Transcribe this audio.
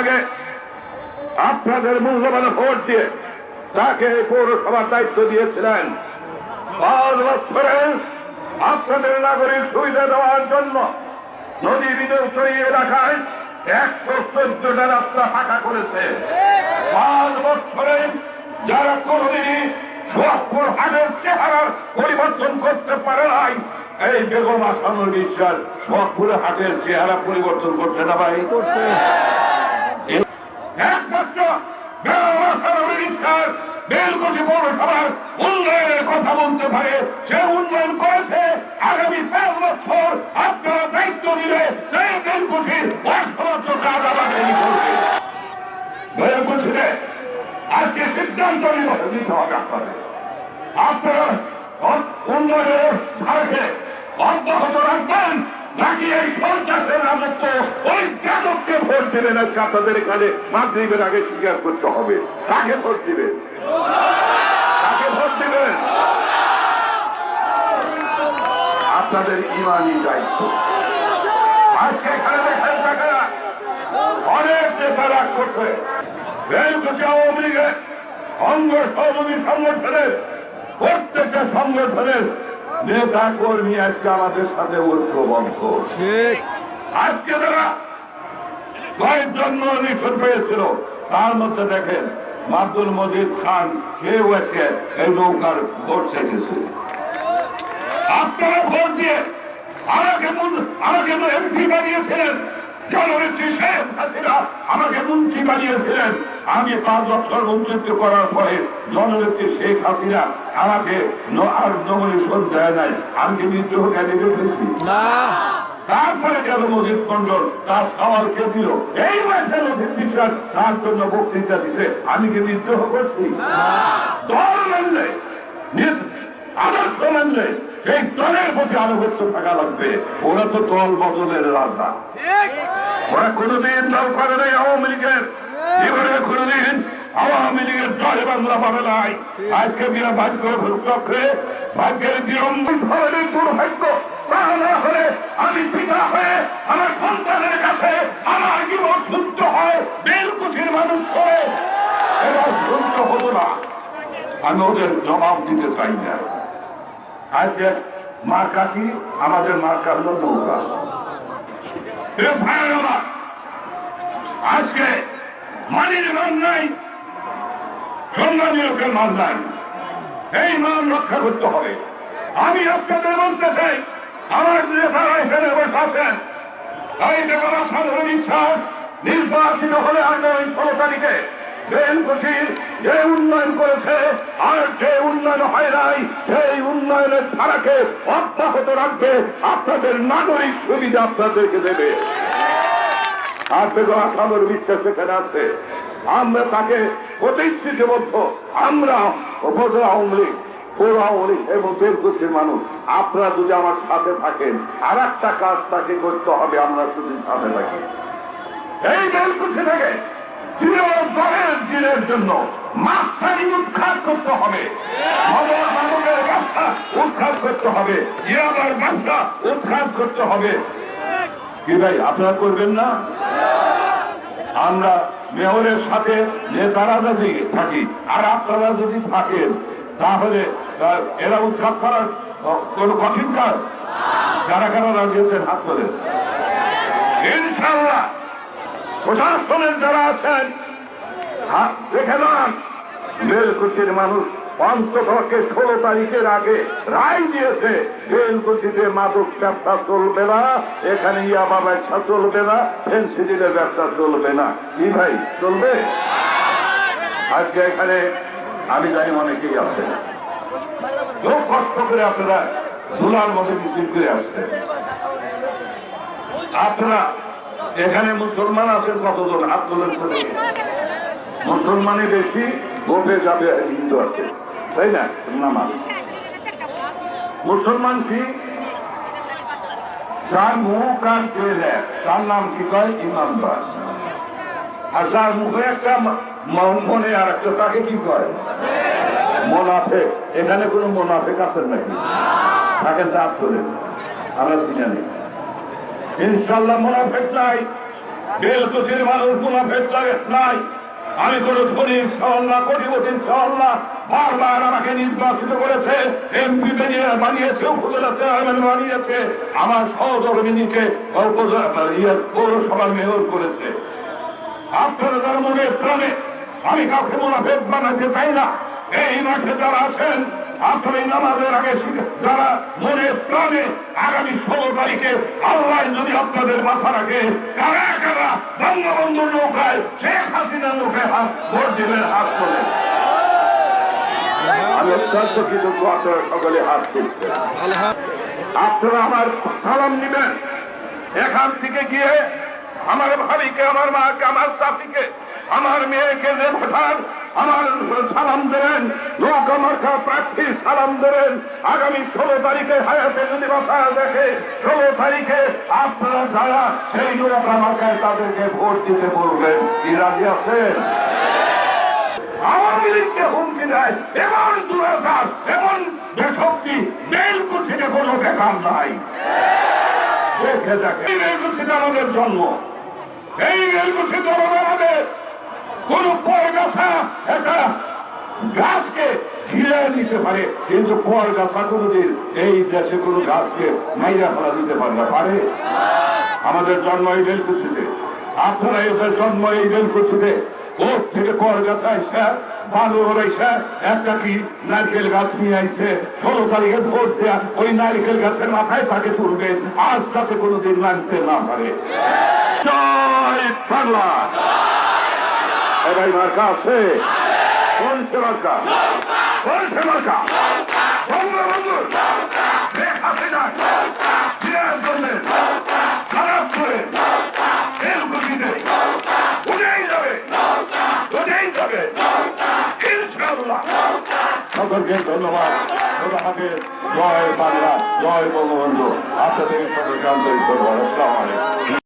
আগে আপনাদের মূল্যবান ভোট দিয়ে তাকে পৌরসভার দায়িত্ব দিয়েছিলেন। পাঁচ বছরে আপনাদের নাগরিক সুবিধা দেওয়ার জন্য নদী বিদ্যুৎ এলাকায় একশো চোদ্দটা রাস্তা ফাঁকা করেছে। পাঁচ বছরে যারা কোনদিনই সোয়াপুর হাটের চেহারার পরিবর্তন করতে পারে নাই, এই বেগম আসানুর বিশ্বাস সোয়াপুরের হাটের চেহারা পরিবর্তন করছে না ভাই? একমাত্র বেলকুচি পৌরসভার উন্নয়নের কথা বলতে পারে। সে উন্নয়ন করেছে আগামী পাঁচ বছর। আপনারা দায়িত্ব দিলে সেই বেলকুচির অসমস্ত কাজ আমাদের করবে। আজকে সিদ্ধান্ত নিতে হবে আপনারা উন্নয়নের ধারকে অব্যাহত রাখবেন। নাকি এই সরকারের রাজত্ব? ওই যাদবকে ভোট দেবেন আজকে আপনাদের এখানে মাগরীবের আগে স্বীকার করতে হবে? কাকে ভোট দিবেন? কাকে ভোট দিবেন? আপনাদের ইমানই দায়িত্ব। আজকে এখানে দেখেন টাকা অনেক নেতা রাগ করছে। বেলকুচি আওয়ামী লীগের অঙ্গ সহযোগী সংগঠনের প্রত্যেকটা সংগঠনের নেতা কর্মী আজকে আমাদের সাথে ঐক্যবদ্ধ। ঠিক। আজকে যারা কয়েকজন নিষেধ পেয়েছিল তার মধ্যে দেখেন মাদুল মজিদ খান সেও আজকে এই নৌকার ভোট চেয়েছে আপনারা ভোট দিয়ে আমাকে আরও আমাকে এমপি বানিয়েছিলেন। জননেত্রী শেখ হাসিনা আমাকে মন্ত্রী বানিয়েছিলেন। আমি পাঁচ বছর মন্ত্রিত্ব করার পরে জননেত্রী শেখ হাসিনা আমাকে আর নমিনেশন দেয় নাই আমি কি বিদ্রোহ ক্যান্ডিডেট হয়েছি? না। তারপরে গেল মজিদ মন্ডল তার সওয়াল কে দিল? এই মাসে মজিদ বিশ্বাস তার জন্য বক্তৃতা দিছে আমি কি বিদ্রোহ করছি? দল মানলে নিজ- আদর্শ এই দলের প্রতি আনুগত্য থাকা লাগবে। ওরা তো দল বদলের রাজা। ওরা কোনদিন দল করে নাই আওয়ামী লীগের। জীবনে কোনদিন আওয়ামী লীগের জয় বাংলা পাবে নাই। আজকে বিনা ভাগ্য চক্রে ভাগ্যের বিড়ম্বন ধরনের দুর্ভাগ্য। তা না হলে আমি পিতা হয়ে, আমার সন্তানের কাছে আমার জীবন শুদ্ধ হয় বেলকুঠির মানুষ করে এবার শুদ্ধ হতো না। আমি ওদের জবাব দিতে চাই না। আজকে মার্কা কি? আমাদের মার্কা হলো নৌকা। আজকে মানির মান নাই সম্মানী লোকের মান নাই। এই মান রক্ষা করতে হবে। আমি আপনাদের বলতে চাই, আমার নেতারা এখানে বসে আছেন তাই বেগম সাধারণ বিশ্বাস নির্বাচিত হলে আগামী ষোলো তারিখে বেনকুশির যে উন্নয়ন করেছে, আর যে উন্নয়ন হয় নাই, সেই উন্নয়নের ধারাকে অব্যাহত রাখবে, আপনাদের নাগরিক সুবিধা আপনাদেরকে দেবে। আর বেগম আসামের বিশ্বাস এখানে আছে। আমরা তাকে প্রতিশ্রুতিবদ্ধ। আমরা উপজেলা আওয়ামী লীগ, পৌর আওয়ামী লীগ এবং বেলকুচির মানুষ, আপনারা যদি আমার সাথে থাকেন আর একটা কাজ তাকে করতে হবে, আমরা যদি সাথে থাকি। এই বেলকুচি থেকে দিনের জন্য উৎখাত করতে হবে। মাদকের উৎখাত করতে হবে। উৎখাত করতে হবে। কি ভাই, আপনারা করবেন না? আমরা মেয়রের সাথে নেতারা যদি থাকি, আর আপনারা যদি থাকেন, তাহলে এরা উৎখাত করার কোন কঠিন কাজ? কারা কারা রাজিয়েছেন হাত তোলেন। ইনশাল্লাহ প্রশাসনের যারা আছেন দেখে যান বেলকুচির মানুষ অন্ততকে ষোলো তারিখের আগে রায় দিয়েছে বেলকুচিতে মাদক ব্যবসা চলবে না, এখানে ইয়াবা ব্যবসা চলবে না ফেন্সিডিলের ব্যবসা চলবে না। কি ভাই, চলবে? আজকে এখানে আমি জানি অনেকেই আছে। খুব কষ্ট করে আপনারা ধুলার মধ্যে মিছিল করে আসছে আপনারা এখানে মুসলমান আছেন কতজন? হাত তোলেন মুসলমানই বেশি, ভোটে যাবে হিন্দু আছে। তাই না? নামাজ মুসলমান কি? যার মুখ আর চেয়ে দেয় তার নাম কি কয়? ইমানদার আর যার মুখে একটা মনে আর একটা তাকে কি কয়? মোনাফে এখানে কোনো মোনাফেক আছেন নাকি? থাকেন তা তোলেন। আমরা চিনে নেই। ইনশাল্লাহ মোনাফেক নাই। বেলকুচির মানুষ মুনাফেক লাগে নাই। আমি কোন ধনীর সহল না কোটিপতির সহল না বারবার আমাকে নির্বাচিত করেছে এমপি বানিয়েছে, উপজেলা চেয়ারম্যান বানিয়েছে। আমার সহধর্মিনীকে ইয়ে পৌরসভার মেয়র করেছে। আপনারা যারা মনে প্রাণে, আমি কাউকে মুনাফেক বানাতে চাই না। এই মাঠে যারা আছেন আপনার এই নামাজের আগে যারা মনে প্রাণে আগামী ষোলো তারিখে আল্লাহ যদি আপনাদের মাথা রাখে, কারা কারা বঙ্গবন্ধুর নৌকায়, শেখ হাসিনার নৌকায় হাত ভোট দিবেন হাত তোলে। আমি অত্যন্ত কৃতজ্ঞ আপনারা সকলে হাত আপনারা আমার সালাম এখান থেকে গিয়ে আমার ভাবিকে, আমার মাকে, আমার চাষিকে আমার মেয়েকে যে আমার সালাম দেবেন লোক আমার প্রার্থী সালাম দেবেন। আগামী ষোলো তারিখে হায়াতে যদি কথা দেখে, ষোলো তারিখে আপনারা যারা সেই লোক আমাকে তাদেরকে ভোট দিতে বলবেন, কি রাজি আছেন? আওয়ামী লীগকে হুমকি দেয়, এমন দুরাচার, এমন দেশক্তি বেলকুল থেকে কোনো দেখার নাই। দেখে দেখে। এই রেলকুঠিতে আমাদের জন্ম। এই রেলকুঠি জন্ম আমাদের কোন পর গাছা একটা গাছকে ঘিরে নিতে পারে, কিন্তু পর গাছা কোনোদিন এই দেশে কোনো গাছকে মাইরা ফেলা দিতে পারে না। পারে? আমাদের জন্ম এই রেলকুঠিতে আপনারা এদের জন্ম এই রেলকুঠিতে ওর থেকে পর গাছা আইসা ভালো হরাইসা একটা কি নারকেল গাছ নিয়ে আইছে, ষোলো তারিখে ভোট দেয়া, ওই নারকেল গাছের মাথায় তাকে তুলবে আজ যাতে কোনোদিন নামতে না পারে। জয় বাংলা! এবার মার্কা আছে? কোন মার্কা। কোন মার্কা। সকলকে ধন্যবাদ। জয় বাংলা, জয় বঙ্গবন্ধু। আপনাদের সকলকে আন্তরিক আসসালামু আলাইকুম।